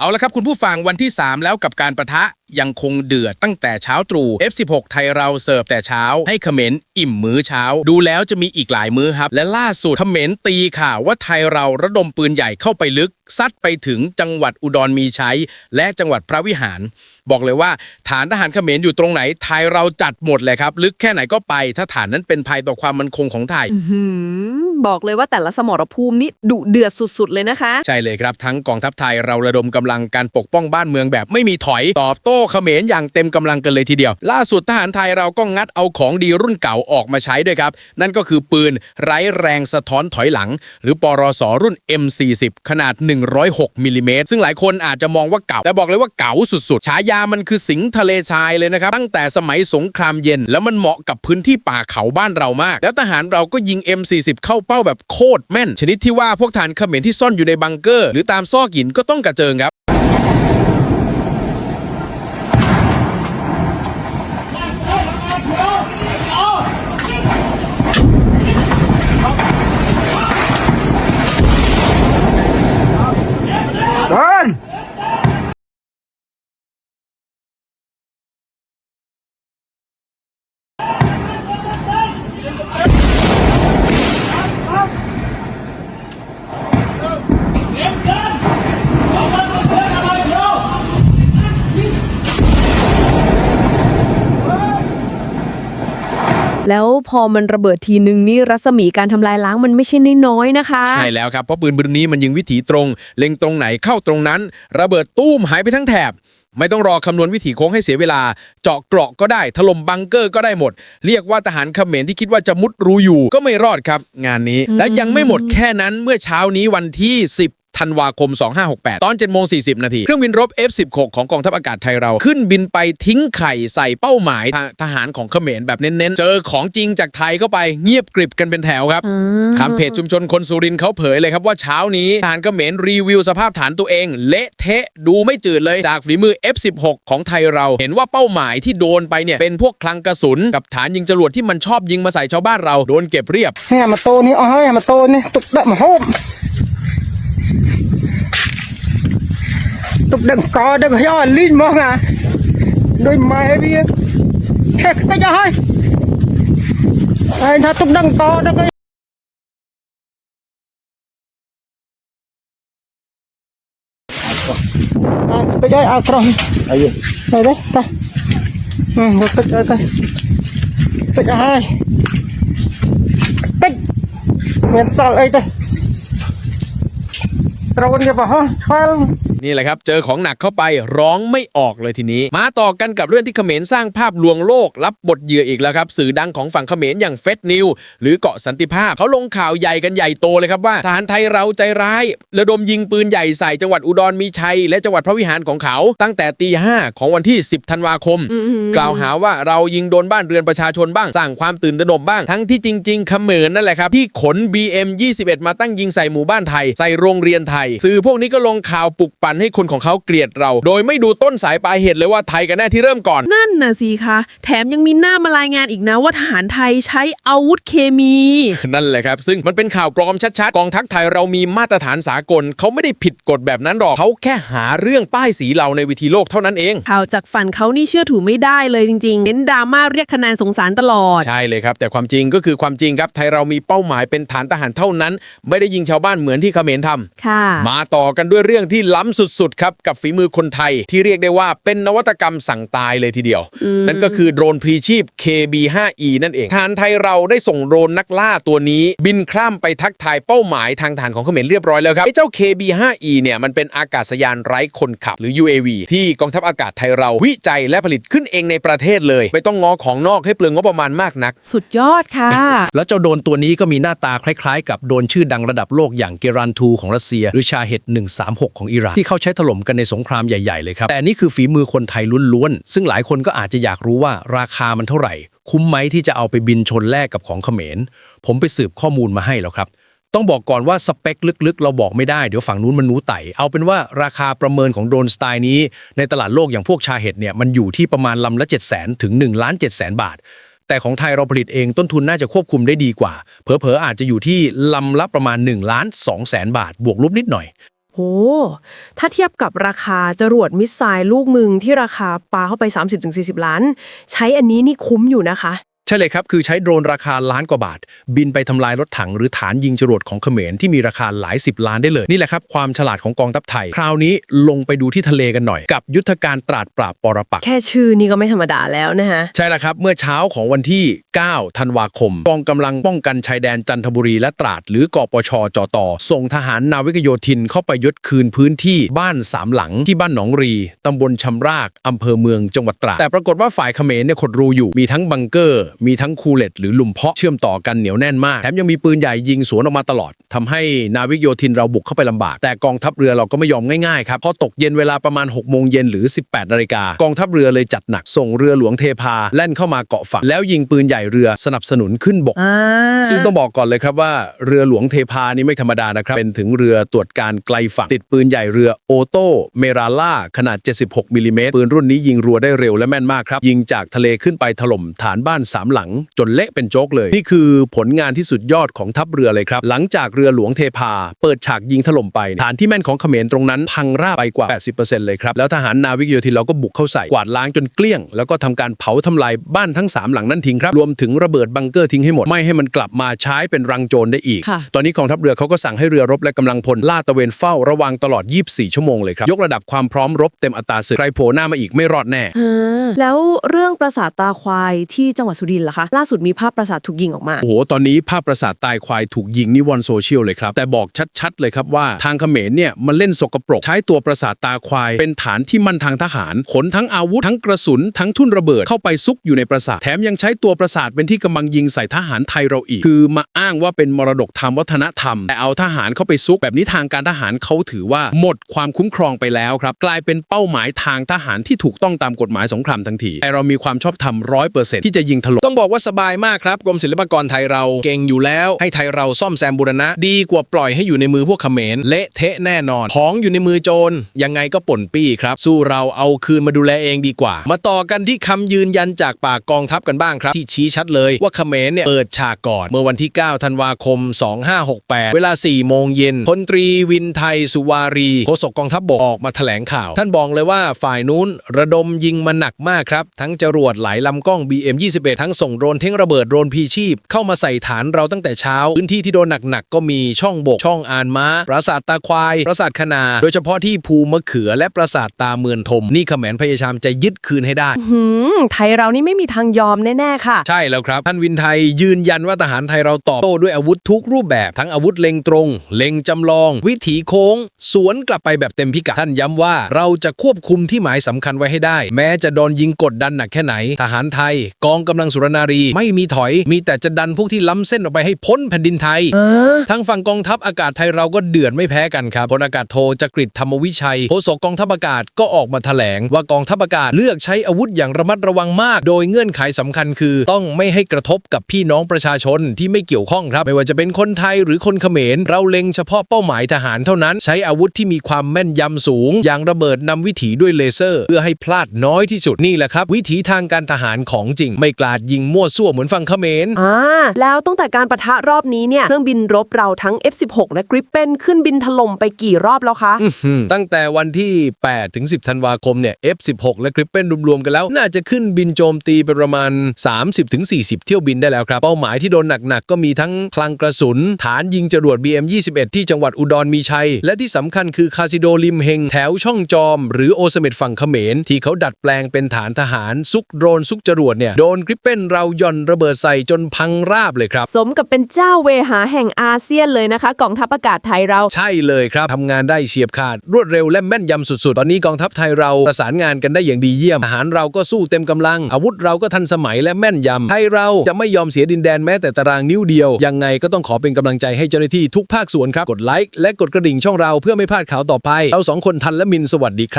เอาละครับคุณผู้ฟังวันที่ 3 แล้วกับการประทะ ยังคงเดือดตั้งแต่เช้าตรู่ F16 ไทยเราเสิร์ฟแต่เช้า ให้เขมรอิ่มมื้อเช้า ดูแล้วจะมีอีกหลายมื้อครับ และล่าสุดเขมรตีข่าวว่าไทยเราระดมปืนใหญ่เข้าไปลึก ซัดไปถึงจังหวัดอุดรมีชัยและจังหวัดพระวิหาร บอกเลยว่า ฐานทหารเขมรอยู่ตรงไหน ไทยเราจัดหมดเลยครับ ลึกแค่ไหนก็ไป ถ้าฐานนั้นเป็นภัยต่อความมั่นคงของไทยหืมบอกเลยว่าแต่ละสมรภูมินี่ดุเดือดสุด ๆ เลยนะคะ ใช่เลยครับทั้งกองทัพไทยเราระดมกำลังการปกป้องบ้านเมืองแบบไม่มีถอยตอบโต้เขมรอย่างเต็มกำลังกันเลยทีเดียว ล่าสุดทหารไทยเราก็งัดเอาของดีรุ่นเก่าออกมาใช้ด้วยครับ นั่นก็คือปืนไร้แรงสะท้อนถอยหลัง หรือปรสรุ่น M40 ขนาด 106มิลลิเมตรซึ่งหลายคนอาจจะมองว่าเก่า แต่บอกเลยว่าเก่าสุดๆ ฉายามันคือสิงทะเลทรายเลยนะครับ ตั้งแต่สมัยสงครามเย็น แล้วมันเหมาะกับพื้นที่ป่าเขาบ้านเรามาก แล้วทหารเราก็ยิง M40 เข้าเป้าแบบโคตรแม่น ชนิดที่ว่าพวกฐานเขมรที่ซ่อนอยู่ในบังเกอร์ หรือตามซอกหินก็ต้องกระเจิงครับ แล้วพอมันระเบิดทีนึงนี่รัศมีการทำลายล้างมันไม่ใช่น้อยๆนะคะ ใช่แล้วครับเพราะปืนปืนนี้มันยิงวิถีตรง เล็งตรงไหนเข้าตรงนั้น ระเบิดตู้มหายไปทั้งแถบ ไม่ต้องรอคำนวณวิถีโค้งให้เสียเวลา เจาะเกราะก็ได้ถล่มบังเกอร์ก็ได้หมด เรียกว่าทหารเขมรที่คิดว่าจะมุดรูอยู่ ก็ไม่รอดครับ งานนี้และยังไม่หมดแค่นั้นเมื่อเช้านี้วันที่ 10 ธันวาคม 2568 ตอน7โมง40 นาที เครื่องบินรบ F16 ของกองทัพอากาศไทยเรา ขึ้นบินไปทิ้งไข่ใส่เป้าหมายทางทหารของเขมรแบบเน้นๆ เจอของจริงจากไทยเข้าไปเงียบกริบกันเป็นแถวครับทางเพจชุมชนคนสุรินทร์เขาเผยเลยครับว่าเช้านี้ทหารเขมรรีวิวสภาพฐานตัวเอง เละเทะดูไม่จืดเลยจากฝีมือ F16 ของไทยเรา เห็นว่าเป้าหมายที่โดนไปเนี่ยเป็นพวกคลังกระสุน กับฐานยิงจรวดที่มันชอบยิงมาใส่ชาวบ้านเราโดนเก็บเรียบให้อามาโตนี่เอาให้อามาโตนี่ตุกดะมาโฮม ប់ដឹងកដឹងខ្យល់លីងហ្មងអាដូចម៉ែវាខេះតិចអស់ហើយហើយថាទុំដឹងកដឹងទៅឲ្យអត់ស្រស់អីទៅទៅតោះមកទឹកទៅទឹកអស់ហើយតិចមានសល់អីទៅត្រូនយកបោះឆ្វល់ นี่แหละครับ เจอของหนักเข้าไปร้องไม่ออกเลยทีนี้ มาต่อกันกับเรื่องที่เขมรสร้างภาพลวงโลก รับบทเหยื่ออีกแล้วครับ สื่อดังของฝั่งเขมรอย่างเฟสนิวหรือเกาะสันติภาพเขาลงข่าวใหญ่กันใหญ่โตเลยครับว่าทหารไทยเราใจร้ายระดมยิงปืนใหญ่ใส่จังหวัดอุดรมีชัย และจังหวัดพระวิหารของเขา ตั้งแต่ตีห้าของวันที่ 10 ธันวาคม กล่าวหาว่าเรายิงโดนบ้านเรือนประชาชนบ้างสร้างความตื่นตระหนกบ้างทั้งที่จริงๆเขมรนั่นแหละครับที่ขน BM 21 มาตั้งยิงใส่หมู่บ้านไทย ใส่โรงเรียนไทย สื่อพวกนี้ก็ลงข่าวปลุกปนให้คนของเขาเกลียดเรา โดยไม่ดูต้นสายปลายเหตุเลยว่าไทยกันแน่ที่เริ่มก่อน นั่นน่ะสิคะ แถมยังมีหน้ามารายงานอีกนะว่าทหารไทยใช้อาวุธเคมี นั่นแหละครับ ซึ่งมันเป็นข่าวปลอมชัดๆ กองทัพไทยเรามีมาตรฐานสากล เขาไม่ได้ผิดกฎแบบนั้นหรอก เขาแค่หาเรื่องป้ายสีเราในเวิธีโลกเท่านั้นเอง ข่าวจากฝั่งเขานี่เชื่อถือไม่ได้เลยจริงๆ เน้นดราม่าเรียกคะแนนสงสารตลอด ใช่เลยครับ แต่ความจริงก็คือความจริงครับไทยเรามีเป้าหมายเป็นฐานทหารเท่านั้น ไม่ได้ยิงชาวบ้านเหมือนที่เขมรทำค่ะ มาต่อกันด้วยเรื่องที่ล้ำสุดๆครับกับฝีมือคนไทยที่เรียกได้ว่าเป็นนวัตกรรมสั่งตายเลยทีเดียว นั่นก็คือโดรนพลีชีพ KB5E นั่นเองทหารไทยเราได้ส่งโดรนนักล่าตัวนี้ บินข้ามไปทักทายเป้าหมายทางฐานของเขมรเรียบร้อยแล้วครับไอ้เจ้า KB5E เนี่ยมันเป็นอากาศยานไร้คนขับหรือ UAV ที่กองทัพอากาศไทยเราวิจัยและผลิตขึ้นเองในประเทศเลย ไม่ต้องงอของนอกให้เปลืองงบประมาณมากนัก สุดยอดค่ะ แล้วเจ้าโดรนตัวนี้ก็มีหน้าตาคล้ายๆ กับโดรนชื่อดังระดับโลกอย่างเกรันทูของรัสเซีย หรือชาเฮด136 ของอิหร่านที่เขาใช้ถล่มกันในสงครามใหญ่ๆเลยครับ แต่นี่คือฝีมือคนไทยล้วนๆ ซึ่งหลายคนก็อาจจะอยากรู้ว่าราคามันเท่าไหร่ คุ้มไหมที่จะเอาไปบินชนแลกกับของเขมร ผมไปสืบข้อมูลมาให้แล้วครับ ต้องบอกก่อนว่าสเปคลึกๆ เราบอกไม่ได้เดี๋ยวฝั่งนู้นมันรู้ไต่เอาเป็นว่าราคาประเมินของโดรนสไตล์นี้ ในตลาดโลกอย่างพวกชาเห็ดเนี่ยมันอยู่ที่ประมาณลำละ7 0 0 0 0ถึง1ล้าน7 0 0 0 0 บาทแต่ของไทยเราผลิตเองต้นทุนน่าจะควบคุมได้ดีกว่า เผลอๆอาจจะอยู่ที่ลำละประมาณ 1 ล้าน2แสนบาท บวกลบนิดหน่อย โโห ถ้าเทียบกับราคาจรวดมิสไซล์ลูกมึงที่ราคาปาเข้าไป 30-40 ล้าน ใช้อันนี้นี่คุ้มอยู่นะคะ ใช่เลยครับ คือใช้โดรนราคาล้านกว่าบาท บินไปทำลายรถถังหรือฐานยิงจรวดของเขมรที่มีราคาหลายสิบล้านได้เลย นี่แหละครับ ความฉลาดของกองทัพไทย คราวนี้ลงไปดูที่ทะเลกันหน่อย กับยุทธการตราดปราบปรปักษ์แค่ชื่อนี่ก็ไม่ธรรมดาแล้วนะฮะ ใช่แล้วครับ เมื่อเช้าของวันที่ 9 ธันวาคม กองกำลังป้องกันชายแดนจันทบุรีและตราด หรือกปชจตส่งทหารนาวิกโยธินเข้าไปยึดคืนพื้นที่บ้านสามหลังที่บ้านหนองรีตำบลชำรากอำเภอเมืองจังหวัดตราดแต่ปรากฏว่าฝ่ายเขมรเนี่ยขดรูอยู่มีทั้งบังเกอร์มีทั้งคูเลตหรือหลุมเพาะเชื่อมต่อกันเหนียวแน่นมากแถมยังมีปืนใหญ่ยิงสวนออกมาตลอดทำให้นาวิกโยธินเราบุกเข้าไปลำบาก แต่กองทัพเรือเราก็ไม่ยอมง่ายๆครับพอตกเย็นเวลาประมาณ6โมงเย็นหรือ 18นาฬิกากองทัพเรือเลยจัดหนักส่งเรือหลวงเทพาแล่นเข้ามาเกาะฝั่งแล้วยิงปืนใหญ่เรือสนับสนุนขึ้นบกอ่าซึ่งต้องบอกก่อนเลยครับว่าเรือหลวงเทพานี่ไม่ธรรมดานะครับเป็นถึงเรือตรวจการไกลฝั่งติดปืนใหญ่เรือโอโตเมราล่าขนาด 76มิลลิเมตรปืนรุ่นนี้ยิงรัวได้เร็วและแม่นมากครับยิงจากทะเลขึ้นไปถล่มฐานบ้านสามหลัง จนเละเป็นโจ๊กเลย นี่คือผลงานที่สุดยอดของทัพเรือเลยครับ หลังจากเรือหลวงเทพา เปิดฉากยิงถล่มไป ฐานที่แม่นของเขมรตรงนั้น พังราบไปกว่า 80%เลยครับ แล้วทหารนาวิกโยธินเราก็บุกเข้าใส่ กวาดล้างจนเกลี้ยง แล้วก็ทำการเผาทำลายบ้านทั้งสามหลังนั้นทิ้งครับ รวมถึงระเบิดบังเกอร์ทิ้งให้หมด ไม่ให้มันกลับมาใช้เป็นรังโจรได้อีกค่ะตอนนี้กองทัพเรือเขาก็สั่งให้เรือรบและกำลังพลลาดตระเวนเฝ้าระวังตลอด 24 ชั่วโมงเลยครับ ยกระดับความพร้อมรบเต็มอัตราศึกใครโผล่หน้ามาอีกไม่รอดแน่แล้วเรื่องปราสาทตาควายที่จังหวัดสุรินล่ะคะ ล่าสุดมีภาพปราสาทถูกยิงออกมา โอ้โห ตอนนี้ภาพปราสาทตายควายถูกยิงนิวอนโซเชียลเลยครับ แต่บอกชัดๆเลยครับว่าทางเขมรเนี่ยมันเล่นสกปรก ใช้ตัวปราสาทตาควาย เป็นฐานที่มั่นทางทหาร ขนทั้งอาวุธทั้งกระสุนทั้งทุ่นระเบิดเข้าไปซุกอยู่ในปราสาท แถมยังใช้ตัวปราสาทเป็นที่กำบังยิงใส่ทหารไทยเราอีก คือมาอ้างว่าเป็นมรดกทางวัฒนธรรม แต่เอาทหารเข้าไปซุกแบบนี้ทางการทหารเขาถือว่าหมดความคุ้มครองไปแล้วครับ กลายเป็นเป้าหมายทางทหารที่ถูกต้องตามกฎหมายสงครามทันทีแต่เรามีความชอบธรรมร้อยเปอร์เซ็นต์ที่จะยิงถล่มต้องบอกว่าสบายมากครับ กรมศิลปากรไทยเราเก่งอยู่แล้ว ให้ไทยเราซ่อมแซมบูรณะ ดีกว่าปล่อยให้อยู่ในมือพวกเขมรเละเทะแน่นอน ของอยู่ในมือโจรยังไงก็ป่นปี้ครับ สู้เราเอาคืนมาดูแลเองดีกว่า มาต่อกันที่คำยืนยันจากปากกองทัพกันบ้างครับ ที่ชี้ชัดเลยว่าเขมรเนี่ยเปิดฉากก่อน เมื่อวันที่ 9 ธันวาคม 2568 เวลา 4 โมงเย็นพลตรีวินไทยสุวารีโฆษกกองทัพบกออกมาแถลงข่าว ท่านบอกเลยว่าฝ่ายนู้นระดมยิงมาหนักมากครับ ทั้งจรวดหลายลำกล้อง BM21 ทั้งส่งโดรนเท่งระเบิดโดรนพีชีพ เข้ามาใส่ฐานเราตั้งแต่เช้า พื้นที่ที่โดนหนักๆก็มีช่องบกช่องอานม้า ปราสาทตาควาย ปราสาทคณาโดยเฉพาะที่ภูมะเขือและปราสาทตาเมือนทม นี่เขมรพยายามจะยึดคืนให้ได้ หืมไทยเรานี่ไม่มีทางยอมแน่ๆค่ะ ใช่แล้วครับ ท่านวินไทยยืนยันว่าทหารไทยเราตอบโต้ด้วยอาวุธทุกรูปแบบทั้งอาวุธเล็งตรง เล็งจำลอง วิถีโค้ง สวนกลับไปแบบเต็มพิกัดท่านย้ำว่า เราจะควบคุมที่หมายสำคัญไว้ให้ได้ แม้จะโดนยิงกดดันหนักแค่ไหน ทหารไทย กองกำลังสุรนารี ไม่มีถอย มีแต่จะดันพวกที่ล้ำเส้นออกไปให้พ้นแผ่นดินไทย ทางฝั่งกองทัพอากาศไทยเราก็เดือดไม่แพ้กันครับพลอากาศโทจักริดธรรมวิชัยโฆษกกองทัพอากาศก็ออกมาแถลง ว่ากองทัพอากาศเลือกใช้อาวุธอย่างระมัดระวังมาก โดยเงื่อนไขสำคัญคือ ต้องไม่ให้กระทบกับพี่น้องประชาชนที่ไม่เกี่ยวข้องครับ ไม่ว่าจะเป็นคนไทยหรือคนเขมร เราเล็งเฉพาะเป้าหมายทหารเท่านั้น ใช้อาวุธที่มีความแม่นยำสูง อย่างระเบิดนำวิถีด้วยเลเซอร์ เพื่อให้พลาดน้อยที่สุดนี่แหละครับ วิถีทางการทหารของจริงไม่กลาดยิงมั่วซั่วเหมือนฝั่งเขมร อ่าแล้วตั้งแต่การประทะรอบนี้เนี่ยเครื่องบินรบเราทั้ง F16 และ Gripen ขึ้นบินถล่มไปกี่รอบแล้วคะ อืมตั้งแต่วันที่ 8 ถึง 10 ธันวาคมเนี่ย F16 และ Gripen รวมๆกันแล้ว น่าจะขึ้นบินโจมตีไปประมาณ 30 ถึง 40 เที่ยวบินได้แล้วครับ เป้าหมายที่โดนหนักๆ ก็มีทั้งคลังกระสุน ฐานยิงจรวด BM21 ที่จังหวัดอุดรมีชัย และที่สำคัญคือคาสิโดริมเฮงแถวช่องจอม หรือโอเสเม็ดฝั่งเขมรที่เขาดัดแปลงเป็นฐานทหารซุกโดรนซุกจรวดเนี่ยโดน Gripen เราหย่อนระเบิดใส่จนพังราบเลยครับ สมกับเป็นเจ้าเวหาแห่งอาเซียนเลยนะคะกองทัพอากาศไทยเรา ใช่เลยครับทำงานได้เฉียบขาด รวดเร็วและแม่นยำสุดๆ ตอนนี้กองทัพไทยเราประสานงานกันได้อย่างดีเยี่ยมทหารเราก็สู้เต็มกำลัง อาวุธเราก็ทันสมัยและแม่นยำไทยเราจะไม่ยอมเสียดินแดนแม้แต่ตารางนิ้วเดียว ยังไงก็ต้องขอเป็นกำลังใจให้เจ้าหน้าที่ทุกภาคส่วนครับกดไลค์และกดกระดิ่งช่องเราเพื่อไม่พลาดข่าวต่อไป เราสองคนทันและมินสวัสดีครับ